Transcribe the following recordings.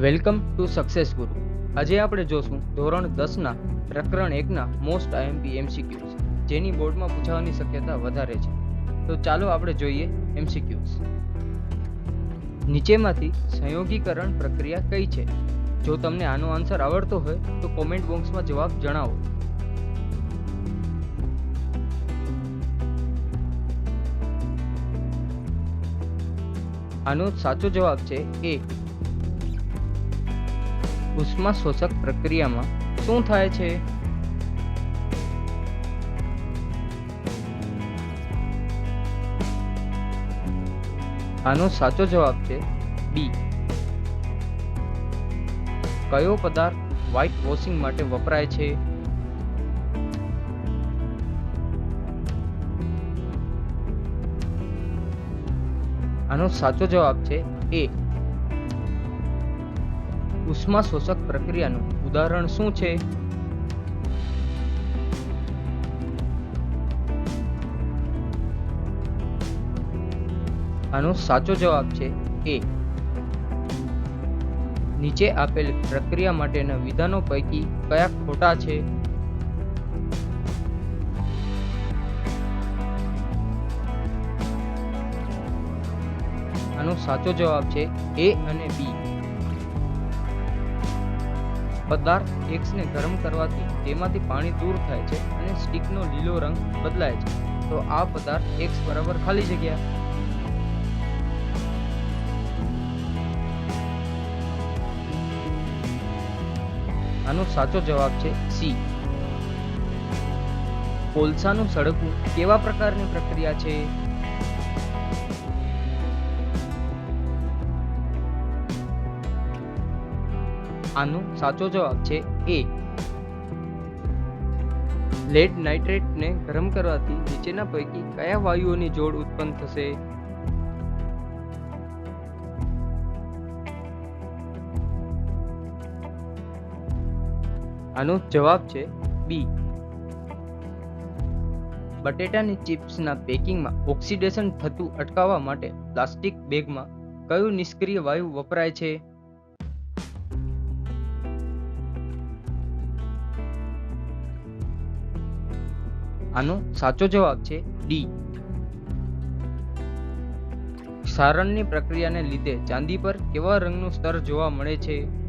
Welcome to success ગુરુ આજે આપણે જોશું ધોરણ દસના, પ્રકરણ એકના મોસ્ટ આઈએમપી એમસીક્યુઝ જેની બોર્ડમાં પૂછાવાની શક્યતા વધારે છે. તો ચાલો આપણે જોઈએ એમસીક્યુઝ નીચેમાંથી સંયોગીકરણ પ્રક્રિયા કઈ છે? જો તમને આનો આન્સર આવડતો હોય, તો કોમેન્ટ બોક્સમાં જવાબ જણાવો. આનો સાચો જવાબ છે એ ઉષ્મા શોષક પ્રક્રિયામાં શું થાય છે? આનો સાચો જવાબ છે બી કયો પદાર્થ વ્હાઇટ વોશિંગ માટે વપરાય છે? આનો સાચો જવાબ છે એ ઉષ્મા શોષક પ્રક્રિયાનું ઉદાહરણ શું છે? આનો સાચો જવાબ છે એ. નીચે આપેલ પ્રક્રિયા માટેના વિધાનો પૈકી કયા ખોટા છે? આનો સાચો જવાબ છે એ અને બી. પદાર્થ એક્સને ગરમ કરવાથી તેમાંથી પાણી દૂર થાય છે અને સ્ટીકનો લીલો રંગ બદલાય છે. તો આ પદાર્થ એક્સ બરાબર ખાલી જગ્યા. આનો સાચો જવાબ છે સી. કોલસાનું સળગવું કેવા પ્રકારની પ્રક્રિયા છે? આનો સાચો જવાબ છે એ. લેડ નાઇટ્રેટને ગરમ કરવાથી નીચેના પૈકી કયા વાયુઓની જોડ ઉત્પન્ન થશે? આનો જવાબ છે બી. બટેટાની ચિપ્સના પેકિંગમાં ઓક્સિડેશન થતું અટકાવવા માટે પ્લાસ્ટિક બેગમાં કયું નિષ્ક્રિય વાયુ વપરાય છે? આનો સાચો જવાબ છે ડી. સારણની પ્રક્રિયાને લીધે ચાંદી પર કેવા રંગનું સ્તર જોવા મળે છે?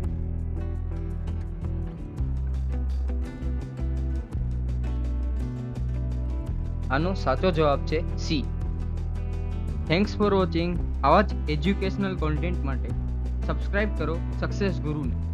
આનો સાચો જવાબ છે સી. થેન્ક્સ ફોર વોચિંગ આવા જ એજ્યુકેશનલ કોન્ટેન્ટ માટે સબસ્ક્રાઇબ કરો સક્સેસ ગુરુને.